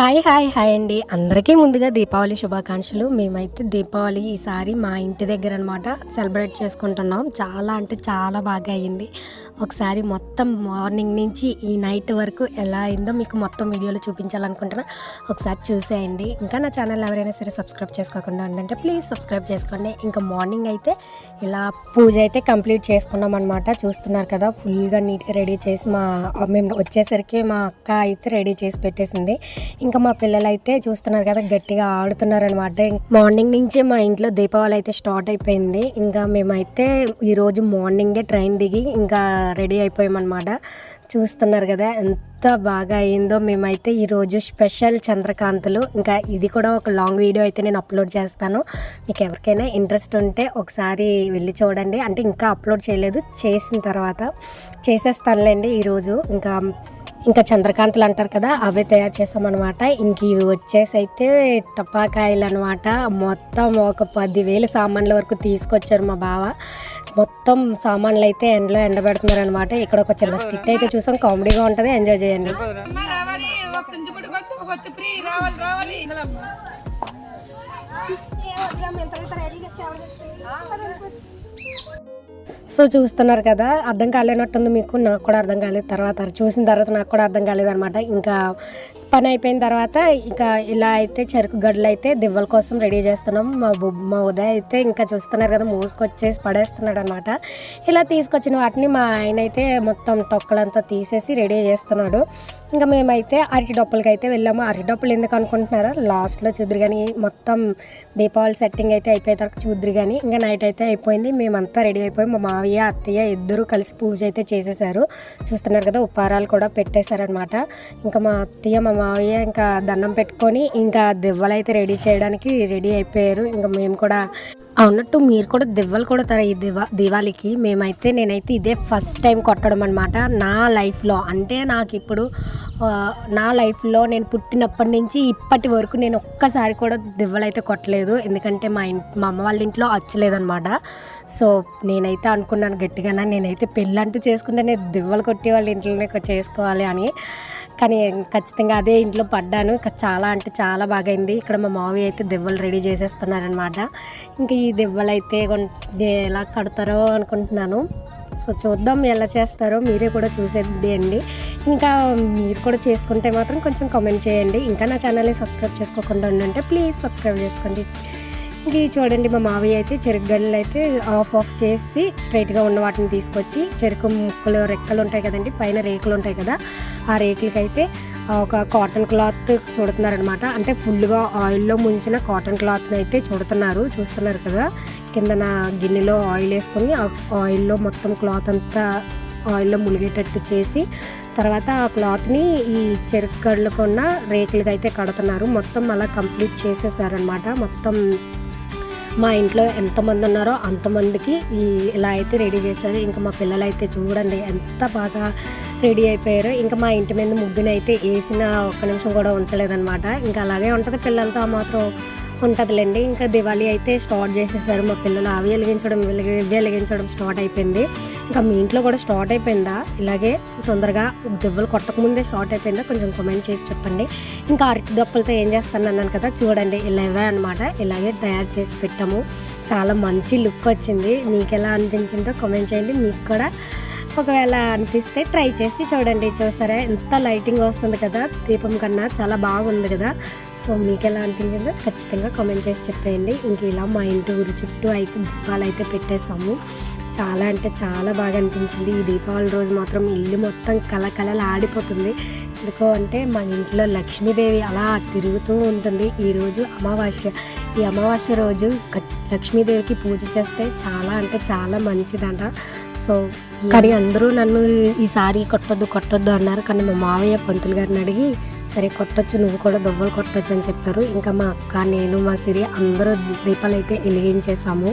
Hi hi hi అండి. అందరికీ ముందుగా దీపావళి శుభాకాంక్షలు. మేమైతే దీపావళి ఈసారి మా ఇంటి దగ్గర అనమాట సెలబ్రేట్ చేసుకుంటున్నాం. చాలా అంటే చాలా బాగా అయ్యింది. ఒకసారి మొత్తం మార్నింగ్ నుంచి ఈ నైట్ వరకు ఎలా అయిందో మీకు మొత్తం వీడియోలో చూపించాలనుకుంటున్నా. ఒకసారి చూసేయండి. ఇంకా నా ఛానల్ ఎవరైనా సరే సబ్స్క్రైబ్ చేసుకోకుండా ఉండంటే ప్లీజ్ సబ్స్క్రైబ్ చేసుకోండి. ఇంకా మార్నింగ్ అయితే ఇలా పూజ అయితే కంప్లీట్ చేసుకున్నాం అనమాట చూస్తున్నారు కదా ఫుల్గా నీట్గా రెడీ చేసి మా మేము వచ్చేసరికి మా అక్క అయితే రెడీ చేసి పెట్టేసింది. ఇంకా మా పిల్లలు అయితే చూస్తున్నారు కదా గట్టిగా ఆడుతున్నారు అనమాట మార్నింగ్ నుంచే మా ఇంట్లో దీపావళి అయితే స్టార్ట్ అయిపోయింది. ఇంకా మేమైతే ఈరోజు మార్నింగే ట్రైన్ దిగి ఇంకా రెడీ అయిపోయామన్నమాట చూస్తున్నారు కదా ఎంత బాగా అయిందో. మేమైతే ఈరోజు స్పెషల్ చంద్రకాంతులు. ఇంకా ఇది కూడా ఒక లాంగ్ వీడియో అయితే నేను అప్లోడ్ చేస్తాను. మీకు ఎవరికైనా ఇంట్రెస్ట్ ఉంటే ఒకసారి వెళ్ళి చూడండి. అంటే ఇంకా అప్లోడ్ చేయలేదు చేసిన తర్వాత చేసేస్తానులేండి ఈరోజు ఇంకా ఇంకా చంద్రకాంతలు అంటారు కదా అవే తయారు చేసామన్నమాట ఇంక ఇవి వచ్చేసి అయితే టపాకాయలు అనమాట మొత్తం ఒక పదివేలు సామాన్ల వరకు తీసుకొచ్చారు మా బావ మొత్తం సామాన్లు అయితే ఎండలో ఎండబెడుతున్నారు అనమాట ఇక్కడ ఒక చిన్న స్కిట్ అయితే చూసాం కామెడీగా ఉంటుంది ఎంజాయ్ చేయండి అమ్మ రావాలి సో చూస్తున్నారు కదా అర్థం కాలేనట్టుంది మీకు. నాకు కూడా అర్థం కాలేదు. తర్వాత చూసిన తర్వాత నాకు కూడా అర్థం కాలేదన్నమాట. ఇంకా పని అయిపోయిన తర్వాత ఇంకా ఇలా అయితే చెరుకు గడ్డలు అయితే దివ్వల కోసం రెడీ చేస్తున్నాం. మా బు మా ఉదయ్ అయితే ఇంకా చూస్తున్నారు కదా మూసుకొచ్చేసి పడేస్తున్నాడు అనమాట ఇలా తీసుకొచ్చిన వాటిని మా ఆయన అయితే మొత్తం తొక్కలంతా తీసేసి రెడీ చేస్తున్నాడు. ఇంకా మేమైతే అరటి డొప్పలకి అయితే వెళ్ళాము. అరటి డొప్పలు ఎందుకు అనుకుంటున్నారా? లాస్ట్లో చూద్దరు కానీ మొత్తం దీపావళి సెట్టింగ్ అయితే అయిపోయే తర్వాత చూద్దరు కానీ ఇంకా నైట్ అయితే అయిపోయింది. మేమంతా రెడీ అయిపోయి మా మావయ్య అత్తయ్య ఇద్దరు కలిసి పూజ అయితే చేసేసారు. చూస్తున్నారు కదా ఉపహారాలు కూడా పెట్టేశారనమాట. ఇంకా మా అత్తయ్య మా మావయ్య ఇంకా దండం పెట్టుకొని ఇంకా దివ్వలు అయితే రెడీ చేయడానికి రెడీ అయిపోయారు. ఇంకా మేము కూడా అవునట్టు మీరు కూడా దివ్వలు కొడతారు ఈ దివా దివాళికి? మేమైతే నేనైతే ఇదే ఫస్ట్ టైం కొట్టడం అనమాట నా లైఫ్లో అంటే నాకు ఇప్పుడు నా లైఫ్లో నేను పుట్టినప్పటి నుంచి ఇప్పటి వరకు నేను ఒక్కసారి కూడా దివ్వలు అయితే కొట్టలేదు. ఎందుకంటే మా ఇంట్ మా అమ్మ వాళ్ళ ఇంట్లో వచ్చలేదన్నమాట సో నేనైతే అనుకున్నాను గట్టిగానే నేనైతే పెళ్ళంటూ చేసుకుంటే నేను దివ్వలు కొట్టి వాళ్ళ ఇంట్లోనే చేసుకోవాలి అని. కానీ ఖచ్చితంగా అదే ఇంట్లో పడ్డాను. ఇంకా చాలా అంటే చాలా బాగా అయింది ఇక్కడ మా మావి అయితే దెవ్వలు రెడీ చేసేస్తున్నారనమాట. ఇంకా ఈ దెవ్వలు అయితే ఎలా కడతారో అనుకుంటున్నాను. సో చూద్దాం ఎలా చేస్తారో మీరే కూడా చూసేది అండి. ఇంకా మీరు కూడా చేసుకుంటే మాత్రం కొంచెం కామెంట్ చేయండి. ఇంకా నా ఛానల్ని సబ్స్క్రైబ్ చేసుకోకుండా ఉండంటే ప్లీజ్ సబ్స్క్రైబ్ చేసుకోండి. ఇది చూడండి మా మావయ్య అయితే చెరుకు గల్లు అయితే ఆఫ్ ఆఫ్ చేసి స్ట్రైట్గా ఉన్న వాటిని తీసుకొచ్చి చెరుకు ముక్కలు రెక్కలు ఉంటాయి కదండి పైన రేకులు ఉంటాయి కదా ఆ రేకులకి అయితే ఒక కాటన్ క్లాత్ చూడుతున్నారనమాట అంటే ఫుల్గా ఆయిల్లో ముంచిన కాటన్ క్లాత్ని అయితే చూడుతున్నారు చూస్తున్నారు కదా. కిందన గిన్నెలో ఆయిల్ వేసుకొని ఆయిల్లో మొత్తం క్లాత్ అంతా ఆయిల్లో ములిగేటట్టు చేసి తర్వాత ఆ క్లాత్ని ఈ చెరుకు గడ్లకు ఉన్న రేకులకి అయితే కడుతున్నారు. మొత్తం అలా కంప్లీట్ చేసేసారనమాట మొత్తం మా ఇంట్లో ఎంతమంది ఉన్నారో అంతమందికి ఈ ఇలా అయితే రెడీ చేశారు. ఇంకా మా పిల్లలు అయితే చూడండి ఎంత బాగా రెడీ అయిపోయారు. ఇంకా మా ఇంటి మీద ముగ్గునైతే వేసిన ఒక్క నిమిషం కూడా ఉంచలేదన్నమాట. ఇంకా అలాగే ఉంటుంది పిల్లలతో మాత్రం ఉంటుందిలేండి. ఇంకా దివాళీ అయితే స్టార్ట్ చేసేసారు. మా పిల్లలు అవి వెలిగించడం వెలిగి వెలిగించడం స్టార్ట్ అయిపోయింది. ఇంకా మీ ఇంట్లో కూడా స్టార్ట్ అయిపోయిందా? ఇలాగే తొందరగా దెబ్బలు కొట్టకముందే స్టార్ట్ అయిపోయిందా? కొంచెం కమెంట్ చేసి చెప్పండి. ఇంకా అరటి దొప్పలతో ఏం చేస్తాను అన్నాను కదా చూడండి ఇలా ఇవే అనమాట ఇలాగే తయారు చేసి పెట్టాము. చాలా మంచి లుక్ వచ్చింది. మీకు ఎలా అనిపించిందో కామెంట్ చేయండి. మీకు కూడా ఒకవేళ అనిపిస్తే ట్రై చేసి చూడండి. చూసారా? ఎంత లైటింగ్ వస్తుంది కదా? దీపం కన్నా చాలా బాగుంది కదా? సో మీకు ఎలా అనిపించిందో ఖచ్చితంగా కామెంట్ చేసి చెప్పేయండి. ఇంక ఇలా మా ఇంటి ఊరి చుట్టూ అయితే దీపాలు అయితే పెట్టేసాము చాలా అంటే చాలా బాగా అనిపించింది. ఈ దీపావళి రోజు మాత్రం ఇల్లు మొత్తం కలకలలు ఆడిపోతుంది ఎందుకో అంటే మా ఇంట్లో లక్ష్మీదేవి అలా తిరుగుతూ ఉంటుంది. ఈరోజు అమావాస్య. ఈ అమావాస్య రోజు లక్ష్మీదేవికి పూజ చేస్తే చాలా అంటే చాలా మంచిదంట. సో కానీ అందరూ నన్ను ఈసారి కొట్టొద్దు కొట్టొద్దు అన్నారు. కానీ మా మావయ్య పంతులు గారిని అడిగి సరే కొట్టొచ్చు నువ్వు కూడా దువ్వలు కొట్టొచ్చు అని చెప్పారు. ఇంకా మా అక్క నేను మా సిరి అందరూ దీపాలు అయితే వెలిగించేసాము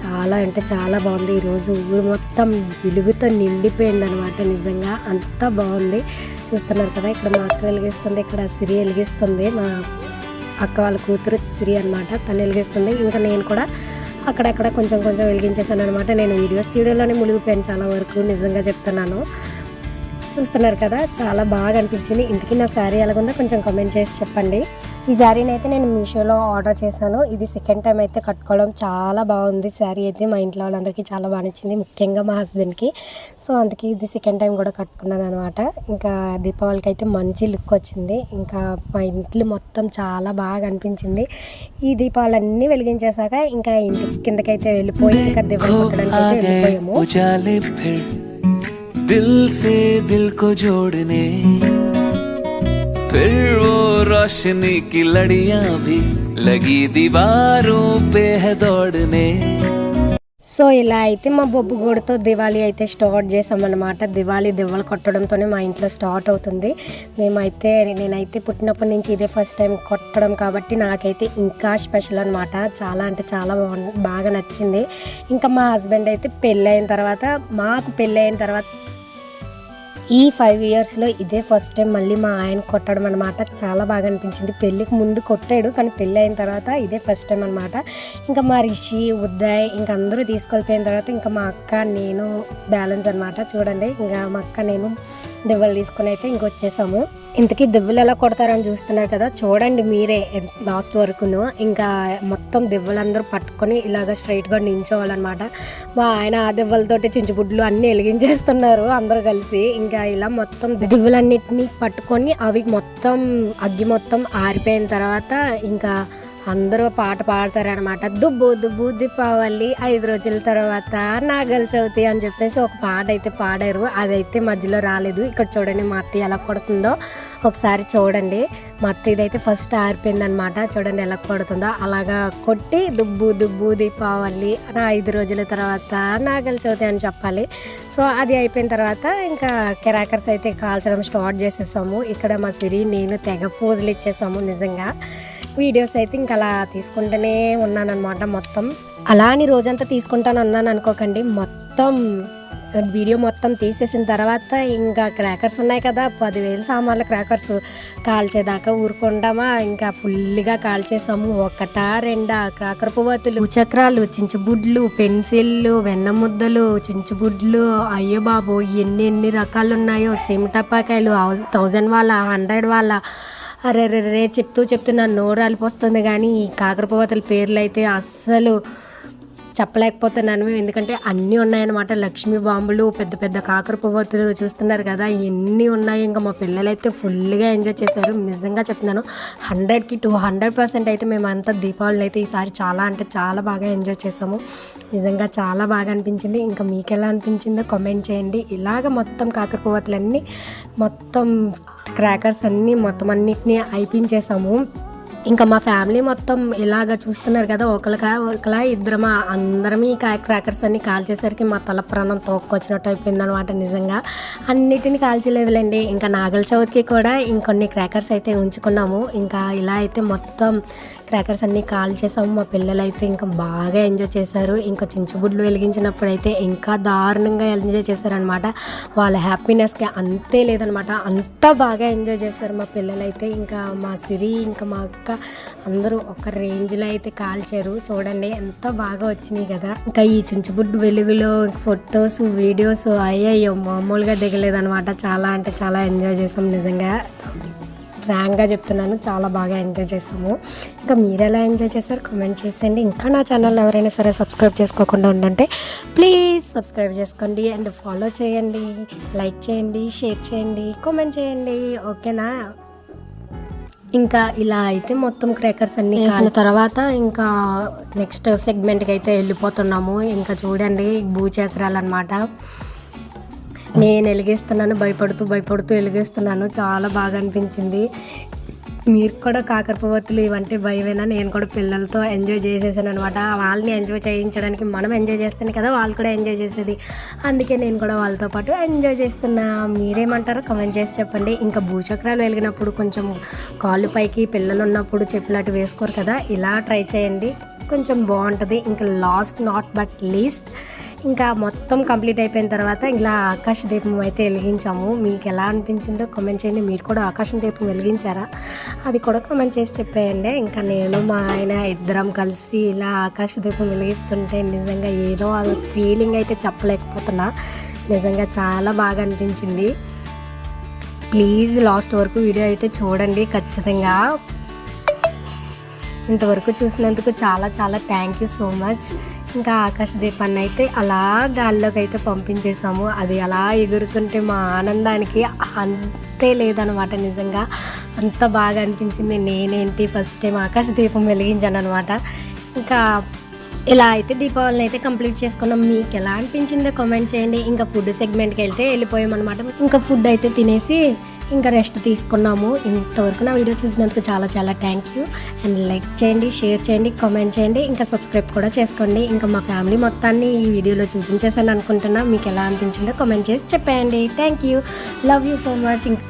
చాలా అంటే చాలా బాగుంది. ఈరోజు ఊరు మొత్తం వెలుగుతో నిండిపోయింది అనమాట నిజంగా. అంత బాగుంది. చూస్తున్నారు కదా ఇక్కడ మా అక్క వెలిగిస్తుంది ఇక్కడ సిరి వెలిగిస్తుంది. మా అక్క వాళ్ళ కూతురు సిరి అనమాట తను వెలిగిస్తుంది. ఇంకా నేను కూడా అక్కడక్కడ కొంచెం కొంచెం వెలిగించేసాను అనమాట నేను వీడియోస్ తీయడంలోనే మునిగిపోయాను చాలా వరకు నిజంగా చెప్తున్నాను. చూస్తున్నారు కదా చాలా బాగా అనిపించింది. ఇంతకీ నా శారీ ఎలాగుందో కొంచెం కామెంట్ చేసి చెప్పండి. ఈ శారీని అయితే నేను మీషోలో ఆర్డర్ చేశాను ఇది సెకండ్ టైం అయితే కట్టుకోవడం చాలా బాగుంది శారీ అయితే మా ఇంట్లో వాళ్ళందరికీ చాలా బాగా నచ్చింది ముఖ్యంగా మా హస్బెండ్కి సో అందుకే ఇది సెకండ్ టైం కూడా కట్టుకున్నాను అనమాట ఇంకా దీపావళికి అయితే మంచి లుక్ వచ్చింది ఇంకా మా ఇంట్లో మొత్తం చాలా బాగా అనిపించింది ఈ దీపాలన్నీ వెలిగించేసాక ఇంకా ఇంటి కిందకైతే వెళ్ళిపోయి ఇంకా దివ్వలు కొట్టడానికి అయితే వెళ్ళిపోయాము उजाले फिर दिल से दिल को जोड़ने फिर वो रोशनी की लड़ियां भी लगी दीवारों पे है दौड़ने సో ఇలా అయితే మా బొబ్బు గోడతో దివాళీ అయితే స్టార్ట్ చేసామన్నమాట దివాళీ దివ్వలు కొట్టడంతోనే మా ఇంట్లో స్టార్ట్ అవుతుంది మేమైతే నేనైతే పుట్టినప్పటి నుంచి ఇదే ఫస్ట్ టైం కొట్టడం కాబట్టి నాకైతే ఇంకా స్పెషల్ అనమాట చాలా అంటే చాలా బాగుంది బాగా నచ్చింది ఇంకా మా హస్బెండ్ అయితే పెళ్ళైన తర్వాత మాకు పెళ్ళైన తర్వాత ఈ ఫైవ్ ఇయర్స్లో ఇదే ఫస్ట్ టైం మళ్ళీ మా ఆయన కొట్టడం అనమాట చాలా బాగా అనిపించింది. పెళ్ళికి ముందు కొట్టాడు కానీ పెళ్ళి అయిన తర్వాత ఇదే ఫస్ట్ టైం అనమాట ఇంకా మా రిషి ఉదయ్ ఇంకా అందరూ తీసుకెళ్ళిపోయిన తర్వాత ఇంకా మా అక్క నేను బ్యాలెన్స్ అనమాట చూడండి ఇంకా మా అక్క నేను దెబ్బలు తీసుకుని అయితే ఇంక వచ్చేసాము. ఇంతకీ దెబ్బలు ఎలా కొడతారని చూస్తున్నారు కదా చూడండి మీరే లాస్ట్ వరకును. ఇంకా మొత్తం దెవ్వలందరూ పట్టుకొని ఇలాగ స్ట్రైట్గా నించోవాలన్నమాట. మా ఆయన ఆ దెవ్వలతోటి చించుబుడ్లు అన్నీ వెలిగించేస్తున్నారు అందరూ కలిసి. ఇంకా ఇలా మొత్తం దివ్వులన్నిటిని పట్టుకొని అవి మొత్తం అగ్గి మొత్తం ఆరిపోయిన తర్వాత ఇంకా అందరూ పాట పాడతారనమాట దుబ్బు దుబ్బు దీపావళి ఐదు రోజుల తర్వాత నాగల చవితి అని చెప్పేసి ఒక పాట అయితే పాడారు. అదైతే మధ్యలో రాలేదు. ఇక్కడ చూడండి మా అత్త ఎలా కొడుతుందో. ఒకసారి చూడండి. మా అత్త ఇదైతే ఫస్ట్ ఆరిపోయింది అనమాట చూడండి ఎలా కొడుతుందో. అలాగా కొట్టి దుబ్బు దుబ్బు దీపావళి నా ఐదు రోజుల తర్వాత నాగల చవితి అని చెప్పాలి. సో అది అయిపోయిన తర్వాత ఇంకా క్రాకర్స్ అయితే కాల్చడం స్టార్ట్ చేసేసాము. ఇక్కడ మా సిరి నేను తెగ ఫోజులు ఇచ్చేసాము నిజంగా. వీడియోస్ అయితే ఇంకా అలా తీసుకుంటూనే ఉన్నానన్నమాట మొత్తం. అలా అని రోజంతా తీసుకుంటాను అన్నాను అనుకోకండి. మొత్తం వీడియో మొత్తం తీసేసిన తర్వాత ఇంకా క్రాకర్స్ ఉన్నాయి కదా పదివేలు సామాన్ల క్రాకర్స్ కాల్చేదాకా ఊరుకుంటామా? ఇంకా ఫుల్గా కాల్చేసాము. ఒకటా రెండా క్రాకర్ పువ్వతులు చక్రాలు చించుబుడ్లు పెన్సిళ్ళు వెన్న ముద్దలు చించుబుడ్లు అయ్యో బాబు ఎన్ని ఎన్ని రకాలు ఉన్నాయో సిమిటపాకాయలు థౌజండ్ వాళ్ళ హండ్రెడ్ వాళ్ళ. అరే రే రే చెప్తూ చెప్తున్నా నోరు అలిపోస్తుంది కానీ ఈ కాకరపువ్వతల పేర్లు అయితే అస్సలు చెప్పలేకపోతున్నాను ఎందుకంటే అన్నీ ఉన్నాయన్నమాట. లక్ష్మీ బాంబులు పెద్ద పెద్ద కాకర పువ్వతులు చూస్తున్నారు కదా ఎన్ని ఉన్నాయి. ఇంకా మా పిల్లలు అయితే ఫుల్గా ఎంజాయ్ చేశారు. నిజంగా చెప్తున్నాను హండ్రెడ్కి టూ హండ్రెడ్ పర్సెంట్ అయితే మేము దీపావళిని అయితే ఈసారి చాలా అంటే చాలా బాగా ఎంజాయ్ చేసాము నిజంగా చాలా బాగా అనిపించింది. ఇంకా మీకు ఎలా అనిపించిందో కామెంట్ చేయండి. ఇలాగ మొత్తం కాకర పువ్వతులన్నీ మొత్తం క్రాకర్స్ అన్నీ మొత్తం అన్నిటినీ అయిపించేసాము ఇంకా మా ఫ్యామిలీ మొత్తం ఇలాగ చూస్తున్నారు కదా ఒకరికా ఒకలా ఇద్దరమా అందరం ఈ క్రాకర్స్ అన్ని కాల్చేసరికి మా తల ప్రాణం తోక్కొచ్చినట్టు అయిపోయింది అనమాట నిజంగా. అన్నిటిని కాల్చలేదులేండి ఇంకా నాగల చవితికి కూడా ఇంకొన్ని క్రాకర్స్ అయితే ఉంచుకున్నాము. ఇంకా ఇలా అయితే మొత్తం క్రాకర్స్ అన్ని కాల్చేసాము. మా పిల్లలు అయితే ఇంకా బాగా ఎంజాయ్ చేశారు. ఇంకా చించుబుడ్లు వెలిగించినప్పుడు అయితే ఇంకా దారుణంగా ఎంజాయ్ చేశారనమాట. వాళ్ళ హ్యాపీనెస్కి అంతే లేదనమాట. అంత బాగా ఎంజాయ్ చేశారు మా పిల్లలు అయితే ఇంకా మా సిరి ఇంకా మా అక్క అందరూ ఒక రేంజ్లో అయితే కాల్చారు. చూడండి ఎంత బాగా వచ్చినాయి కదా. ఇంకా ఈ చుంచుబుడ్డు వెలుగులో ఫొటోస్ వీడియోస్ అయ్యో మామూలుగా దిగలేదనమాట చాలా అంటే చాలా ఎంజాయ్ చేసాం నిజంగా. ఫ్రాంక్గా చెప్తున్నాను చాలా బాగా ఎంజాయ్ చేసాము. ఇంకా మీరు ఎలా ఎంజాయ్ చేశారు కామెంట్ చేసేయండి. ఇంకా నా ఛానల్ ఎవరైనా సరే సబ్స్క్రైబ్ చేసుకోకుండా ఉండంటే ప్లీజ్ సబ్స్క్రైబ్ చేసుకోండి అండ్ ఫాలో చేయండి లైక్ చేయండి షేర్ చేయండి కామెంట్ చేయండి. ఓకేనా? ఇంకా ఇలా అయితే మొత్తం క్రాకర్స్ అన్ని వేసిన తర్వాత ఇంకా నెక్స్ట్ సెగ్మెంట్కి అయితే వెళ్ళిపోతున్నాము. ఇంకా చూడండి భూచక్రాలు అనమాట నేను వెలిగిస్తున్నాను భయపడుతూ భయపడుతూ వెలిగిస్తున్నాను చాలా బాగా అనిపించింది. మీరు కూడా కాకరపవత్తులు ఇవంటే భయమేనా? నేను కూడా పిల్లలతో ఎంజాయ్ చేసేసాను అనమాట వాళ్ళని ఎంజాయ్ చేయించడానికి మనం ఎంజాయ్ చేస్తాను కదా వాళ్ళు కూడా ఎంజాయ్ చేసేది. అందుకే నేను కూడా వాళ్ళతో పాటు ఎంజాయ్ చేస్తున్నా. మీరేమంటారో కమెంట్ చేసి చెప్పండి. ఇంకా భూచక్రాలు వెలిగినప్పుడు కొంచెం కాళ్ళు పైకి పిల్లలు ఉన్నప్పుడు చెప్పులాంటి వేసుకోరు కదా? ఇలా ట్రై చేయండి. కొంచెం బాగుంటుంది. ఇంకా లాస్ట్ నాట్ బట్ లీస్ట్ ఇంకా మొత్తం కంప్లీట్ అయిపోయిన తర్వాత ఇలా ఆకాశ దీపం అయితే వెలిగించాము. మీకు ఎలా అనిపించిందో కామెంట్ చేయండి. మీరు కూడా ఆకాశ దీపం వెలిగించారా? అది కూడా కామెంట్ చేసి చెప్పేయండి. ఇంకా నేను మా ఆయన ఇద్దరం కలిసి ఇలా ఆకాశ దీపం వెలిగిస్తుంటే నిజంగా ఏదో అది ఫీలింగ్ అయితే చెప్పలేకపోతున్నా. నిజంగా చాలా బాగా అనిపించింది. ప్లీజ్ లాస్ట్ వరకు వీడియో అయితే చూడండి ఖచ్చితంగా. ఇంతవరకు చూసినందుకు చాలా చాలా థ్యాంక్ యూ సో మచ్ ఇంకా ఆకాశ దీపాన్ని అయితే అలా గాల్లోకి అయితే పంపించేసాము అది అలా ఎగురుతుంటే మా ఆనందానికి అంతే లేదనమాట నిజంగా. అంత బాగా అనిపించింది. నేనేంటి ఫస్ట్ టైం ఆకాశ దీపం వెలిగించాను అనమాట. ఇంకా ఇలా అయితే దీపావళిని అయితే కంప్లీట్ చేసుకున్నాం. మీకు ఎలా అనిపించిందో కామెంట్ చేయండి. ఇంకా ఫుడ్ సెగ్మెంట్కి వెళ్తే వెళ్ళిపోయాం అనమాట ఇంకా ఫుడ్ అయితే తినేసి ఇంకా రెస్ట్ తీసుకున్నాము. ఇంతవరకు నా వీడియో చూసినందుకు చాలా చాలా థ్యాంక్ యూ అండ్ లైక్ చేయండి షేర్ చేయండి కామెంట్ చేయండి ఇంకా సబ్స్క్రైబ్ కూడా చేసుకోండి. ఇంకా మా ఫ్యామిలీ మొత్తాన్ని ఈ వీడియోలో చూపించేసాను అనుకుంటున్నా. మీకు ఎలా అనిపించిందో కామెంట్ చేసి చెప్పేయండి. Thank you love you so much ఇంకా